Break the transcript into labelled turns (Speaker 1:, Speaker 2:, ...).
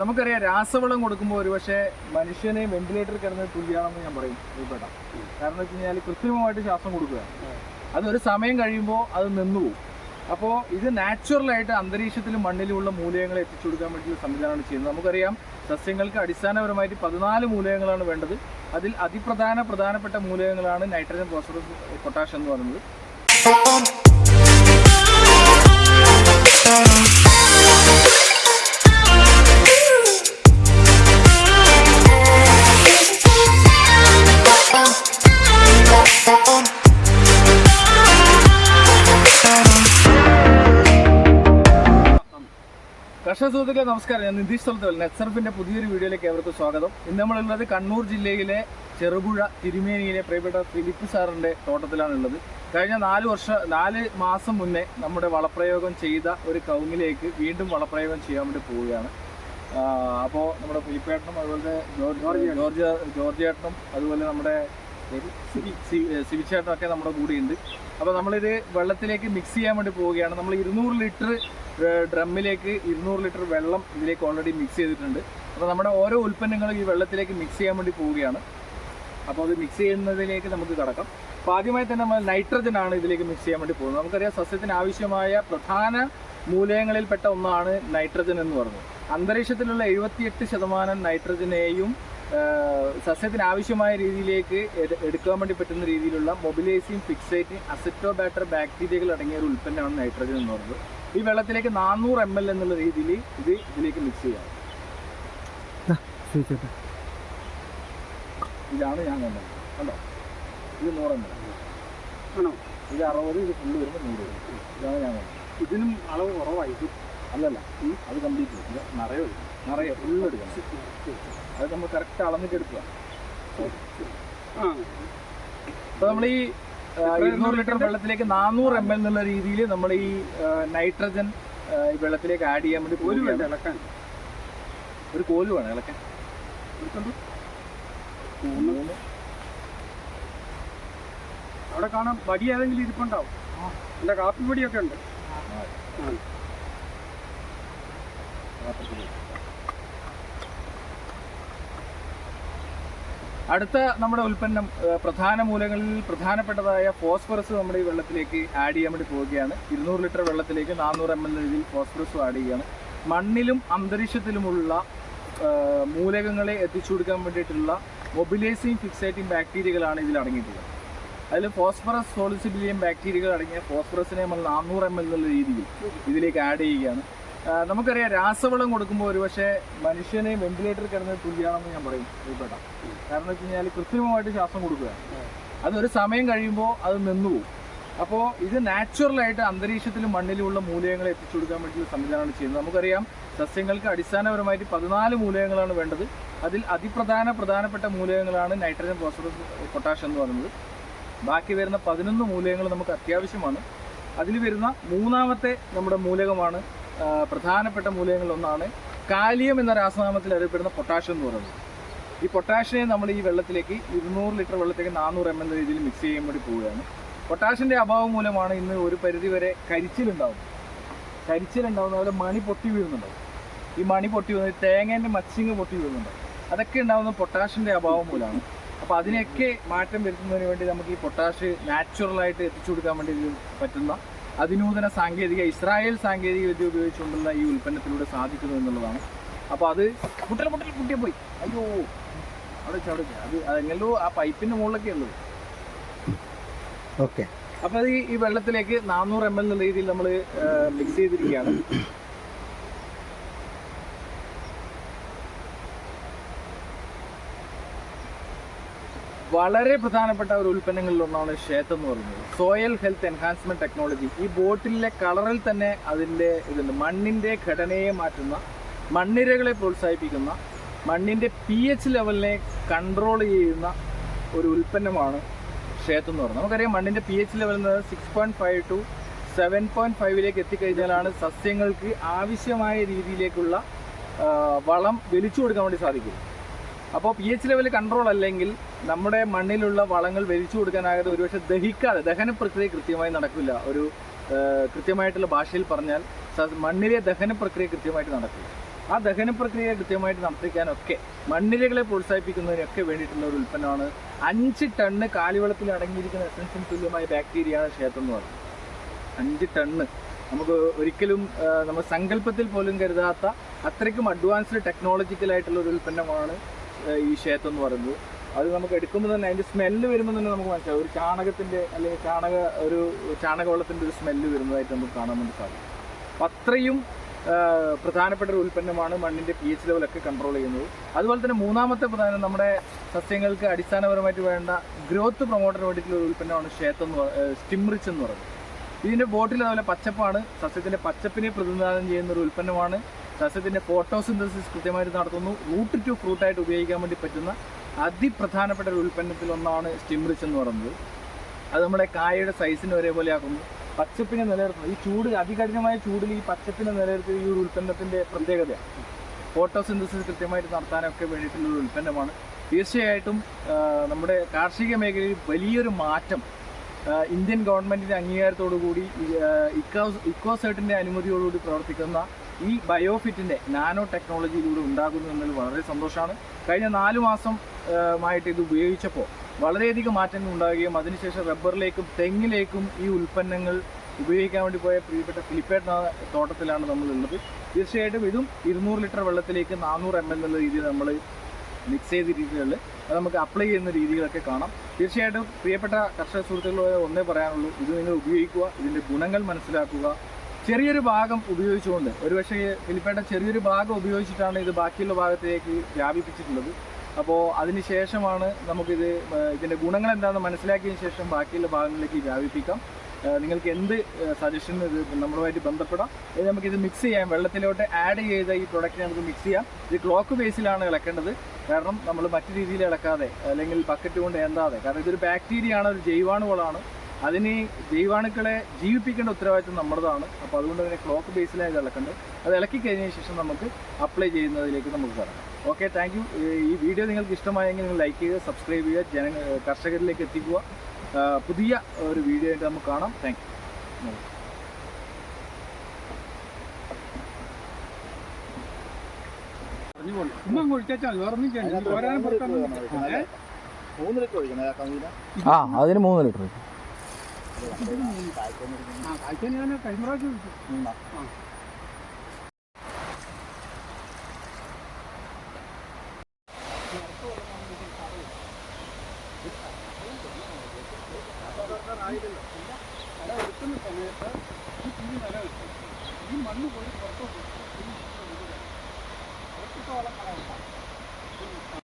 Speaker 1: നമുക്കറിയാം രാസവളം കൊടുക്കുമ്പോൾ ഒരുപക്ഷെ മനുഷ്യനെ വെന്റിലേറ്റർ കിടന്ന് തുല്യാണെന്ന് ഞാൻ പറയും. ഉൾപ്പെട്ട കാരണം വെച്ച് കഴിഞ്ഞാൽ കൃത്രിമമായിട്ട് ശ്വാസം കൊടുക്കുക. അതൊരു സമയം കഴിയുമ്പോൾ അത് നിന്നുപോകും അപ്പോൾ ഇത് നാച്ചുറലായിട്ട് അന്തരീക്ഷത്തിലും മണ്ണിലുമുള്ള മൂലകങ്ങളെ എത്തിച്ചു കൊടുക്കാൻ വേണ്ടിയുള്ള സംവിധാനമാണ് ചെയ്യുന്നത്. നമുക്കറിയാം സസ്യങ്ങൾക്ക് അടിസ്ഥാനപരമായിട്ട് പതിനാല് മൂലകങ്ങളാണ് വേണ്ടത്. അതിൽ അതിപ്രധാന പ്രധാനപ്പെട്ട മൂലകങ്ങളാണ് നൈട്രജൻ ഫോസ്ഫറസ് പൊട്ടാഷ് എന്ന് പറയുന്നത്. സുഹൃത്തുക്കളെ നമസ്കാരം. ഞാൻ നിതീഷ് സ്ഥലത്തൽ നെറ്റ്സർഫിന്റെ പുതിയൊരു വീഡിയോയിലേക്ക് ഏവർക്കും സ്വാഗതം. ഇന്ന് നമ്മളുള്ളത് കണ്ണൂർ ജില്ലയിലെ ചെറുപുഴ തിരുമേനിയിലെ പ്രിയപ്പെട്ട ഫിലിപ്പ് സാറിന്റെ തോട്ടത്തിലാണുള്ളത്. കഴിഞ്ഞ നാല് വർഷ നാല് മാസം മുന്നേ നമ്മുടെ വളപ്രയോഗം ചെയ്ത ഒരു കൗങ്ങിലേക്ക് വീണ്ടും വളപ്രയോഗം ചെയ്യാൻ വേണ്ടി പോവുകയാണ്. അപ്പോൾ നമ്മുടെ ഫിലിപ്പേട്ടനും അതുപോലെ ജോർജ് ജോർജ് ഏട്ടനും. അതുപോലെ നമ്മുടെ സിവിച്ചേട്ടനൊക്കെ നമ്മുടെ കൂടെയുണ്ട്. അപ്പോൾ നമ്മളിത് വെള്ളത്തിലേക്ക് മിക്സ് ചെയ്യാൻ വേണ്ടി പോവുകയാണ്. നമ്മൾ ഇരുന്നൂറ് ലിറ്റർ ഡ്രമ്മിലേക്ക് ഇരുന്നൂറ് ലിറ്റർ വെള്ളം ഇതിലേക്ക് ഓൾറെഡി മിക്സ് ചെയ്തിട്ടുണ്ട്. അപ്പോൾ നമ്മുടെ ഓരോ ഉൽപ്പന്നങ്ങളും ഈ വെള്ളത്തിലേക്ക് മിക്സ് ചെയ്യാൻ വേണ്ടി പോവുകയാണ്. അപ്പോൾ അത് മിക്സ് ചെയ്യുന്നതിലേക്ക് നമുക്ക് കടക്കാം. അപ്പോൾ ആദ്യമായി തന്നെ നമ്മൾ നൈട്രജൻ ആണ് ഇതിലേക്ക് മിക്സ് ചെയ്യാൻ വേണ്ടി പോകുന്നത്. നമുക്കറിയാം സസ്യത്തിന് ആവശ്യമായ പ്രധാന മൂലകങ്ങളിൽപ്പെട്ട ഒന്നാണ് നൈട്രജൻ എന്ന് പറയുന്നത്. അന്തരീക്ഷത്തിലുള്ള എഴുപത്തിയെട്ട് ശതമാനം നൈട്രജനെയും സസ്യത്തിന് ആവശ്യമായ രീതിയിലേക്ക് എടുക്കാൻ വേണ്ടി പറ്റുന്ന രീതിയിലുള്ള മൊബിലൈസിങ് ഫിക്സേറ്റിംഗ് അസറ്റോ ബാറ്റർ ബാക്ടീരിയകൾ അടങ്ങിയ ഒരു ഉൽപ്പന്നമാണ് നൈട്രജൻ എന്ന് പറയുന്നത്. ഈ വെള്ളത്തിലേക്ക് നാനൂറ് എം എൽ എന്നുള്ള രീതിയിൽ ഇത് ഇതിലേക്ക് മിക്സ് ചെയ്യാം. ഇതാണ് ഞാൻ കണ്ടത് കണ്ടോ? ഇത് നൂറ് എം എൽ
Speaker 2: ആണോ?
Speaker 1: ഇത് അറുപത് ഇത് ഫുള്ള് വരുമ്പോൾ നൂറ് വരും. ഇതാണ് ഞാൻ കണ്ടത്
Speaker 2: ഇതിനും അളവ് കുറവായി
Speaker 1: അല്ലല്ല അത് കംപ്ലീറ്റ് ചെയ്യും. ഇത് നിറയെ നിറയെ ഫുള്ള് എടുക്കണം. അത് നമ്മൾ കറക്റ്റ് അളന്നിട്ട് എടുക്കുക.
Speaker 2: ആ.
Speaker 1: അപ്പോൾ നമ്മൾ ഈ ഇരുന്നൂറ് ലിറ്റർ വെള്ളത്തിലേക്ക് നാനൂറ് എം എൽ എന്നുള്ള രീതിയിൽ നമ്മൾ ഈ നൈട്രജൻ ഈ വെള്ളത്തിലേക്ക് ആഡ് ചെയ്യാൻ വേണ്ടി കോലു
Speaker 2: വേണ്ട ഇളക്കാൻ.
Speaker 1: ഒരു കോലു വേണം ഇളക്കാൻ.
Speaker 2: അവിടെ കാണാം വടി ഏതെങ്കിലും ഇരിപ്പുണ്ടാവും. എന്റെ കാപ്പി പൊടിയൊക്കെ ഉണ്ട്. ആ.
Speaker 1: അടുത്ത നമ്മുടെ ഉൽപ്പന്നം പ്രധാന മൂലങ്ങളിൽ പ്രധാനപ്പെട്ടതായ ഫോസ്ഫറസ് നമ്മുടെ ഈ വെള്ളത്തിലേക്ക് ആഡ് ചെയ്യാൻ വേണ്ടി പോവുകയാണ്. ഇരുന്നൂറ് ലിറ്റർ വെള്ളത്തിലേക്ക് നാനൂറ് എം എൽ രീതിയിൽ ഫോസ്ഫറസ് ആഡ് ചെയ്യുകയാണ്. മണ്ണിലും അന്തരീക്ഷത്തിലുമുള്ള മൂലകങ്ങളെ എത്തിച്ചു കൊടുക്കാൻ വേണ്ടിയിട്ടുള്ള മൊബിലൈസിങ് ഫിക്സേറ്റിംഗ് ബാക്ടീരിയകളാണ് ഇതിൽ അടങ്ങിയിട്ടുള്ളത്. അതിൽ ഫോസ്ഫറസ് സോളിസിബിലിയം ബാക്ടീരിയകൾ അടങ്ങിയ ഫോസ്ഫറസിനെ നമ്മൾ നാനൂറ് എം എൽ എന്നുള്ള രീതിയിൽ ഇതിലേക്ക് ആഡ് ചെയ്യുകയാണ്. നമുക്കറിയാം രാസവളം കൊടുക്കുമ്പോൾ ഒരുപക്ഷെ മനുഷ്യനെ വെന്റിലേറ്ററിൽ കിടന്ന് തുല്യാണെന്ന് ഞാൻ പറയും ഉൾപ്പെട്ട കാരണം വെച്ച് കഴിഞ്ഞാൽ കൃത്രിമമായിട്ട് ശ്വാസം കൊടുക്കുക. അതൊരു സമയം കഴിയുമ്പോൾ അത് നിന്നു പോകും. അപ്പോൾ ഇത് നാച്ചുറലായിട്ട് അന്തരീക്ഷത്തിലും മണ്ണിലുമുള്ള മൂലകങ്ങളെ എത്തിച്ചു കൊടുക്കാൻ വേണ്ടിയുള്ള സംവിധാനമാണ് ചെയ്യുന്നത്. നമുക്കറിയാം സസ്യങ്ങൾക്ക് അടിസ്ഥാനപരമായിട്ട് പതിനാല് മൂലകങ്ങളാണ് വേണ്ടത്. അതിൽ അതിപ്രധാന പ്രധാനപ്പെട്ട മൂലകങ്ങളാണ് നൈട്രജൻ ഫോസ്ഫറസ് പൊട്ടാഷ് എന്ന് പറയുന്നത്. ബാക്കി വരുന്ന പതിനൊന്ന് മൂലകങ്ങൾ നമുക്ക് അത്യാവശ്യമാണ്. അതിൽ വരുന്ന മൂന്നാമത്തെ നമ്മുടെ മൂലകമാണ് പ്രധാനപ്പെട്ട മൂലകങ്ങളിലൊന്നാണ് കാലിയം എന്ന രാസനാമത്തിൽ അറിയപ്പെടുന്ന പൊട്ടാഷ്യം എന്ന് പറയുന്നത്. ഈ പൊട്ടാഷ്യനെ നമ്മൾ ഈ വെള്ളത്തിലേക്ക് ഇരുന്നൂറ് ലിറ്റർ വെള്ളത്തിലേക്ക് നാനൂറ് എം എൽ രീതിയിൽ മിക്സ് ചെയ്യാൻ വേണ്ടി പോവുകയാണ്. പൊട്ടാഷ്യന്റെ അഭാവം മൂലമാണ് ഇന്ന് ഒരു പരിധിവരെ കരിച്ചിലുണ്ടാവും കരിച്ചിലുണ്ടാവുന്ന പോലെ മണി പൊട്ടി വീഴുന്നുണ്ടാവും. ഈ മണി പൊട്ടി വീഴുന്നത് തേങ്ങേന്റെ മച്ചിങ് പൊട്ടി വീഴുന്നുണ്ടാവും. അതൊക്കെ ഉണ്ടാവുന്ന പൊട്ടാഷ്യന്റെ അഭാവം മൂലമാണ്. അപ്പോൾ അതിനെയൊക്കെ മാറ്റം വരുത്തുന്നതിന് വേണ്ടി നമുക്ക് ഈ പൊട്ടാഷ് നാച്ചുറലായിട്ട് എത്തിച്ചു കൊടുക്കാൻ വേണ്ടി പറ്റുന്ന അതിനൂതന സാങ്കേതിക ഇസ്രായേൽ സാങ്കേതിക വിദ്യ ഉപയോഗിച്ചുകൊണ്ടുള്ള ഈ ഉൽപ്പന്നത്തിലൂടെ സാധിക്കുന്നു എന്നുള്ളതാണ്. അപ്പോൾ അത് മുട്ടൽ മുട്ടൽ കുട്ടിയെ പോയി. അയ്യോ അവിടെ അവിടെ അത് അതെങ്ങനോ ആ പൈപ്പിന്റെ മുകളിലൊക്കെ ഉള്ളത്.
Speaker 3: ഓക്കെ.
Speaker 1: അപ്പോൾ അത് ഈ ഈ വെള്ളത്തിലേക്ക് നാനൂറ് എം എൽ എന്ന രീതിയിൽ നമ്മൾ മിക്സ് ചെയ്തിരിക്കുകയാണ്. വളരെ പ്രധാനപ്പെട്ട ഒരു ഉൽപ്പന്നങ്ങളിൽ ഒന്നാണ് ഷേത്ത് എന്ന് പറയുന്നത്. സോയൽ ഹെൽത്ത് എൻഹാൻസ്മെന്റ് ടെക്നോളജി ഈ ബോട്ടിലെ കളറിൽ തന്നെ അതിന്റെ ഇതുണ്ട്. മണ്ണിന്റെ ഘടനയെ മാറ്റുന്ന മണ്ണിരകളെ പ്രോത്സാഹിപ്പിക്കുന്ന മണ്ണിന്റെ പി എച്ച് ലെവലിനെ കൺട്രോൾ ചെയ്യുന്ന ഒരു ഉൽപ്പന്നമാണ് ഷേത്ത് എന്ന് പറയുന്നത്. നമുക്കറിയാം മണ്ണിന്റെ പി എച്ച് ലെവൽ എന്നത് six point five to seven point ഫൈവിലേക്ക് എത്തിക്കഴിഞ്ഞാലാണ് സസ്യങ്ങൾക്ക് ആവശ്യമായ രീതിയിലേക്കുള്ള വളം വലിച്ചു കൊടുക്കാൻ വേണ്ടി സാധിക്കും അപ്പോൾ പി എച്ച് ലെവൽ കൺട്രോൾ അല്ലെങ്കിൽ നമ്മുടെ മണ്ണിലുള്ള വളങ്ങൾ വലിച്ചു കൊടുക്കാനാകാതെ ഒരുപക്ഷെ ദഹിക്കാതെ ദഹന പ്രക്രിയ കൃത്യമായി നടക്കില്ല. ഒരു കൃത്യമായിട്ടുള്ള ഭാഷയിൽ പറഞ്ഞാൽ മണ്ണിലെ ദഹന പ്രക്രിയ കൃത്യമായിട്ട് നടക്കില്ല. ആ ദഹന പ്രക്രിയ കൃത്യമായിട്ട് നടത്തിക്കാനൊക്കെ മണ്ണിരകളെ പ്രോത്സാഹിപ്പിക്കുന്നതിനൊക്കെ വേണ്ടിയിട്ടുള്ള ഒരു ഉൽപ്പന്നമാണ് അഞ്ച് ടണ്ണ് കാലിവെള്ളത്തിൽ അടങ്ങിയിരിക്കുന്ന എസൻസിന് തുല്യമായ ബാക്ടീരിയയാണ് ക്ഷേത്രം എന്ന് പറയുന്നത്. അഞ്ച് ടണ്ണ്. നമുക്ക് ഒരിക്കലും നമ്മൾ സങ്കല്പത്തിൽ പോലും കരുതാത്ത അത്രയ്ക്കും അഡ്വാൻസ്ഡ് ടെക്നോളജിക്കലായിട്ടുള്ള ഒരു ഉൽപ്പന്നമാണ് ഈ ക്ഷേത്രം എന്ന് പറയുന്നത്. അത് നമുക്ക് എടുക്കുമ്പോൾ തന്നെ അതിന്റെ സ്മെല്ല് വരുമ്പോൾ തന്നെ നമുക്ക് മനസ്സിലാവും. ഒരു ചാണകത്തിന്റെ അല്ലെങ്കിൽ ചാണക ഒരു ചാണകവെള്ളത്തിന്റെ ഒരു സ്മെല്ല് വരുന്നതായിട്ട് നമുക്ക് കാണാൻ വേണ്ടി സാധിക്കും. അപ്പം അത്രയും പ്രധാനപ്പെട്ട ഒരു ഉൽപ്പന്നമാണ് മണ്ണിന്റെ പി എച്ച് ലെവലൊക്കെ കൺട്രോൾ ചെയ്യുന്നത്. അതുപോലെ തന്നെ മൂന്നാമത്തെ പ്രധാനം നമ്മുടെ സസ്യങ്ങൾക്ക് അടിസ്ഥാനപരമായിട്ട് വേണ്ട ഗ്രോത്ത് പ്രൊമോട്ടറിന് വേണ്ടിയിട്ടുള്ള ഒരു ഉൽപ്പന്നമാണ് ക്ഷേത്രം എന്ന് സ്റ്റിംറിച്ച് എന്ന് പറയുന്നത്. ഇതിന്റെ ബോട്ടിൽ അതുപോലെ പച്ചപ്പാണ്. സസ്യത്തിന്റെ പച്ചപ്പിനെ പ്രതിനിധാനം ചെയ്യുന്ന ഒരു ഉൽപ്പന്നമാണ്. സസ്യത്തിന്റെ ഫോട്ടോസിന്തസിസ് കൃത്യമായിട്ട് നടത്തുന്നു. റൂട്ട് ടു ഫ്രൂട്ടായിട്ട് ഉപയോഗിക്കാൻ വേണ്ടി പറ്റുന്ന അതിപ്രധാനപ്പെട്ട ഒരു ഉൽപ്പന്നത്തിൽ ഒന്നാണ് സ്റ്റിംറിച്ച് എന്ന് പറയുന്നത്. അത് നമ്മുടെ കായയുടെ സൈസിന് ഒരേപോലെ ആക്കുന്നു. പച്ചപ്പിനെ നിലനിർത്തുന്നു. ഈ ചൂട് അതികഠിനമായ ചൂടിൽ ഈ പച്ചപ്പിനെ നിലനിർത്തുന്ന ഈ ഒരു ഉൽപ്പന്നത്തിന്റെ പ്രത്യേകതയാണ്. ഫോട്ടോസിന്തസിസ് കൃത്യമായിട്ട് നടത്താനൊക്കെ വേണ്ടിയിട്ടുള്ള ഒരു ഉൽപ്പന്നമാണ്. തീർച്ചയായിട്ടും നമ്മുടെ കാർഷിക മേഖലയിൽ വലിയൊരു മാറ്റം ഇന്ത്യൻ ഗവൺമെന്റിന്റെ അംഗീകാരത്തോടു കൂടി ഇക്കോ ഇക്കോസേട്ടിന്റെ അനുമതിയോടുകൂടി പ്രവർത്തിക്കുന്ന ഈ ബയോഫിറ്റിന്റെ നാനോ ടെക്നോളജിയിലൂടെ ഉണ്ടാകുന്നു എന്നതിൽ വളരെ സന്തോഷമാണ്. കഴിഞ്ഞ നാല് മാസം മായിട്ട് ഇത് ഉപയോഗിച്ചപ്പോൾ വളരെയധികം മാറ്റങ്ങൾ ഉണ്ടാകുകയും അതിനുശേഷം റബ്ബറിലേക്കും തെങ്ങിലേക്കും ഈ ഉൽപ്പന്നങ്ങൾ ഉപയോഗിക്കാൻ വേണ്ടി പോയ പ്രിയപ്പെട്ട ഫിലിപ്പേട്ട തോട്ടത്തിലാണ് നമ്മളുള്ളത് തീർച്ചയായിട്ടും ഇതും ഇരുന്നൂറ് ലിറ്റർ വെള്ളത്തിലേക്ക് നാനൂറ് എം എൽ എന്നുള്ള രീതിയിൽ നമ്മൾ മിക്സ് ചെയ്ത രീതികളിൽ അത് നമുക്ക് അപ്ലൈ ചെയ്യുന്ന രീതികളൊക്കെ കാണാം. തീർച്ചയായിട്ടും പ്രിയപ്പെട്ട കർഷക സുഹൃത്തുക്കളോട് ഒന്നേ പറയാനുള്ളൂ ഇത് നിങ്ങൾ ഉപയോഗിക്കുക ഇതിന്റെ ഗുണങ്ങൾ മനസ്സിലാക്കുക ചെറിയൊരു ഭാഗം ഉപയോഗിച്ചുകൊണ്ട് ഒരുപക്ഷെ ഫിലിപ്പേട്ട ചെറിയൊരു ഭാഗം ഉപയോഗിച്ചിട്ടാണ് ഇത് ബാക്കിയുള്ള ഭാഗത്തേക്ക് വ്യാപിപ്പിച്ചിട്ടുള്ളത്. അപ്പോൾ അതിന് ശേഷമാണ് നമുക്കിത് ഇതിന്റെ ഗുണങ്ങൾ എന്താണെന്ന് മനസ്സിലാക്കിയതിന് ശേഷം ബാക്കിയുള്ള ഭാഗങ്ങളിലേക്ക് വ്യാപിപ്പിക്കാം. നിങ്ങൾക്ക് എന്ത് സജഷൻ ഇത് നമ്മളുമായിട്ട് ബന്ധപ്പെടാം. ഇത് നമുക്കിത് മിക്സ് ചെയ്യാം. വെള്ളത്തിലോട്ട് ആഡ് ചെയ്ത ഈ പ്രൊഡക്റ്റ് നമുക്ക് മിക്സ് ചെയ്യാം. ഇത് ക്ലോക്ക് ബേസിലാണ് ഇളക്കേണ്ടത്. കാരണം നമ്മൾ മറ്റു രീതിയിൽ ഇളക്കാതെ അല്ലെങ്കിൽ ബക്കറ്റ് കൊണ്ട് ഏന്താതെ കാരണം ഇതൊരു ബാക്ടീരിയ ആണ് ഒരു ജൈവാണുകളാണ് അതിന് ജൈവാണുക്കളെ ജീവിപ്പിക്കേണ്ട ഉത്തരവാദിത്വം നമ്മുടേതാണ്. അപ്പോൾ അതുകൊണ്ട് തന്നെ ക്ലോക്ക് ബേസിലായത് ഇത് ഇളക്കേണ്ടത് അത് ഇളക്കി കഴിഞ്ഞതിന് ശേഷം നമുക്ക് അപ്ലൈ ചെയ്യുന്നതിലേക്ക് നമുക്ക് കടക്കാം ഓക്കെ താങ്ക് യു. ഈ വീഡിയോ നിങ്ങൾക്ക് ഇഷ്ടമായെങ്കിൽ നിങ്ങൾ ലൈക്ക് ചെയ്യുക സബ്സ്ക്രൈബ് ചെയ്യുക ജന കർഷകരിലേക്ക് എത്തിക്കുക. പുതിയ ഒരു വീഡിയോ ആയിട്ട് നമുക്ക് കാണാം. Thank you.
Speaker 3: ആ അതിന് മൂന്ന് ലിറ്റർ
Speaker 2: ആയില്ലല്ലോ കല എടുക്കുന്ന സമയത്ത് ഈ കുഞ്ഞ് നില വെച്ചു ഈ മണ്ണ് പോയി പുറത്തോട്ട് കുറച്ചിടത്തോളം കല ഉണ്ടാകും